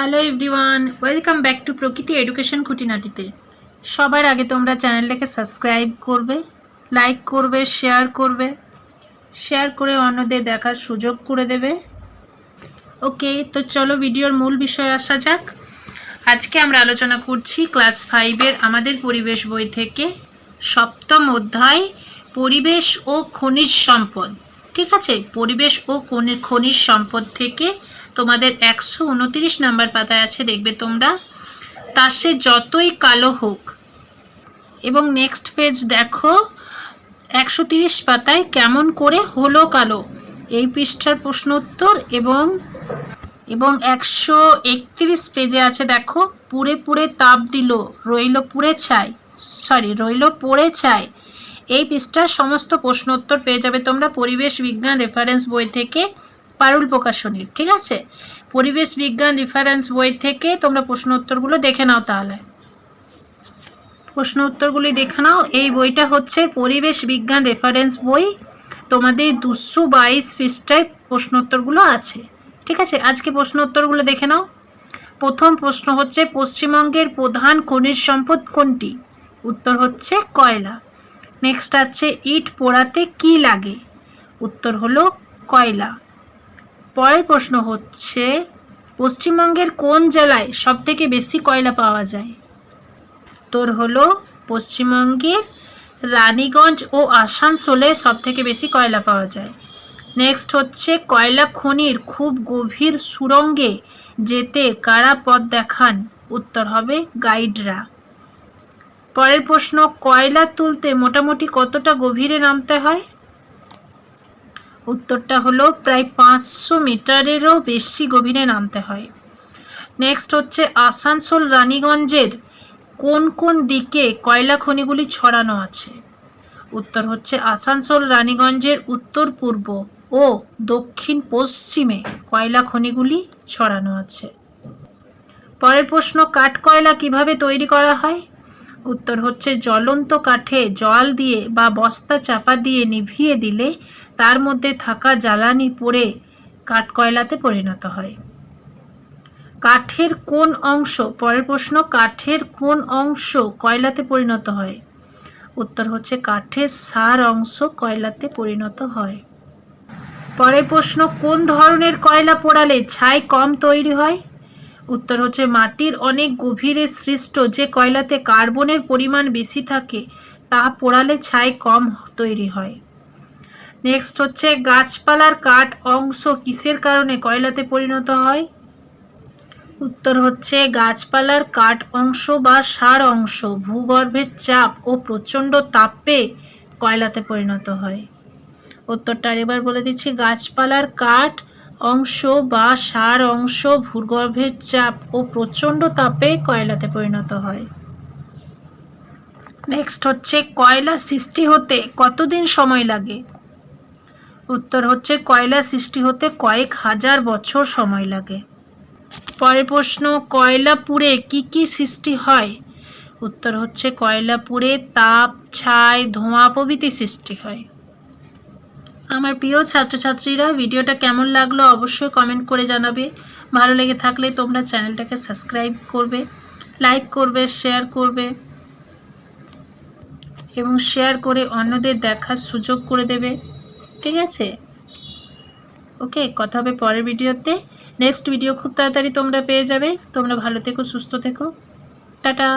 Hello everyone welcome back to Prakriti education খুঁটিনাটিতে সবার আগে তোমরা চ্যানেলটাকে সাবস্ক্রাইব করবে লাইক করবে শেয়ার করবে শেয়ার করে অন্যদের দেখার সুযোগ করে দেবে। ওকে তো চলো ভিডিওর মূল বিষয়ে আসা যাক। আজকে আমরা আলোচনা করছি ক্লাস ফাইভের আমাদের পরিবেশ বই থেকে সপ্তম অধ্যায়, পরিবেশ ও খনিজ সম্পদ। ঠিক আছে? পরিবেশ ও খনিজ সম্পদ থেকে তোমাদের একশো উনত্রিশ নাম্বার পাতায় আছে, দেখবে তোমরা। তা সে যতই কালো হোক। এবং নেক্সট পেজ দেখো, একশো তিরিশ পাতায় কেমন করে হলো কালো। এই পৃষ্ঠার প্রশ্ন উত্তর এবং এবং একশো একত্রিশ পেজে আছে, দেখো, পুড়ে পুড়ে তাপ দিল, রইল পুড়ে ছাই সরি রইল পড়ে ছাই। এই পৃষ্ঠার সমস্ত প্রশ্ন উত্তর পেয়ে যাবে তোমরা পরিবেশ বিজ্ঞান রেফারেন্স বই থেকে। পারুল প্রকাশনীর, ঠিক আছে? পরিবেশ বিজ্ঞান রেফারেন্স বই থেকে তোমরা প্রশ্ন উত্তরগুলো দেখে নাও তাহলে। প্রশ্ন উত্তরগুলি দেখে নাও। এই বইটা হচ্ছে পরিবেশ বিজ্ঞান রেফারেন্স বই। তোমাদের দুশো বাইশ পৃষ্ঠায় প্রশ্ন উত্তরগুলো আছে, ঠিক আছে? আজকে প্রশ্ন উত্তরগুলো দেখে নাও। প্রথম প্রশ্ন হচ্ছে, পশ্চিমবঙ্গের প্রধান খনিজ সম্পদ কোনটি? উত্তর হচ্ছে কয়লা। নেক্সট আছে, ইট পোড়াতে কি লাগে? উত্তর হলো কয়লা। পরের প্রশ্ন হচ্ছে, পশ্চিমবঙ্গের কোন জেলায় সবথেকে বেশি কয়লা পাওয়া যায়? উত্তর হলো, পশ্চিমবঙ্গের রানীগঞ্জ ও আসানসোলে সবথেকে বেশি কয়লা পাওয়া যায়। নেক্সট হচ্ছে, কয়লা খনির খুব গভীর সুরঙ্গে যেতে কারা পথ দেখান? উত্তর হবে গাইডরা। পরের প্রশ্ন, কয়লা তুলতে মোটামুটি কতটা গভীরে নামতে হয়? উত্তরটা হলো প্রায় পাঁচশো মিটারেরও বেশি গভীরে নামতে হয়। নেক্সট হচ্ছে আসানসোল রানীগঞ্জের কোন কোন দিকে কয়লা খনিগুলি ছড়ানো আছে? উত্তর হচ্ছে আসানসোল রানীগঞ্জের উত্তর পূর্ব ও দক্ষিণ পশ্চিমে কয়লা খনিগুলি ছড়ানো আছে। পরের প্রশ্ন, কাঠ কয়লা কীভাবে তৈরি করা হয়? উত্তর হচ্ছে জ্বলন্ত কাঠে জল দিয়ে বা বস্তা চাপা দিয়ে নিভিয়ে দিলে তার মধ্যে থাকা জ্বালানি পড়ে কাঠকয়লাতে পরিণত হয়। কাঠের কোন অংশ, পরের প্রশ্ন, কাঠের কোন অংশ কয়লাতে পরিণত হয়? উত্তর হচ্ছে কাঠের সার অংশ কয়লাতে পরিণত হয়। পরের প্রশ্ন, কোন ধরনের কয়লা পোড়ালে ছাই কম তৈরি হয়? উত্তর হচ্ছে মাটির অনেক গভীরে সৃষ্ট যে কয়লাতে কার্বনের পরিমাণ বেশি থাকে, তা পোড়ালে ছাই কম তৈরি হয়। নেক্সট হচ্ছে, গাছপালার কাঠ অংশ কিসের কারণে কয়লাতে পরিণত হয়? উত্তর হচ্ছে, গাছপালার কাঠ অংশ বা সার অংশ ভূগর্ভের চাপ ও প্রচণ্ড তাপে কয়লাতে পরিণত হয়। উত্তরটা আরেকবার বলে দিচ্ছি, গাছপালার কাঠ অংশ বা সার অংশ ভূগর্ভের চাপ ও প্রচণ্ড তাপে কয়লাতে পরিণত হয়। নেক্সট হচ্ছে, কয়লা সৃষ্টি হতে কতদিন সময় লাগে? উত্তর হচ্ছে, কয়লা সৃষ্টি হতে কয়েক হাজার বছর সময় লাগে। পরের প্রশ্ন কয়লা পুড়ে কি কি সৃষ্টি হয়? উত্তর হচ্ছে কয়লা পুড়ে তাপ, ছাই, ধোঁয়া প্রভৃতি সৃষ্টি হয়। আমার প্রিয় ছাত্রছাত্রীরা, ভিডিওটা কেমন লাগল অবশ্যই কমেন্ট করে জানাবে। ভালো লেগে থাকলে তোমরা চ্যানেলটাকে সাবস্ক্রাইব করবে লাইক করবে শেয়ার করবে এবং শেয়ার করে অন্যদের দেখার সুযোগ করে দেবে। ঠিক আছে ওকে কথা হবে পরের ভিডিওতে। নেক্সট ভিডিও খুব তাড়াতাড়ি তোমরা পেয়ে যাবে। তোমরা ভালো থেকো, সুস্থ থেকো। টাটা।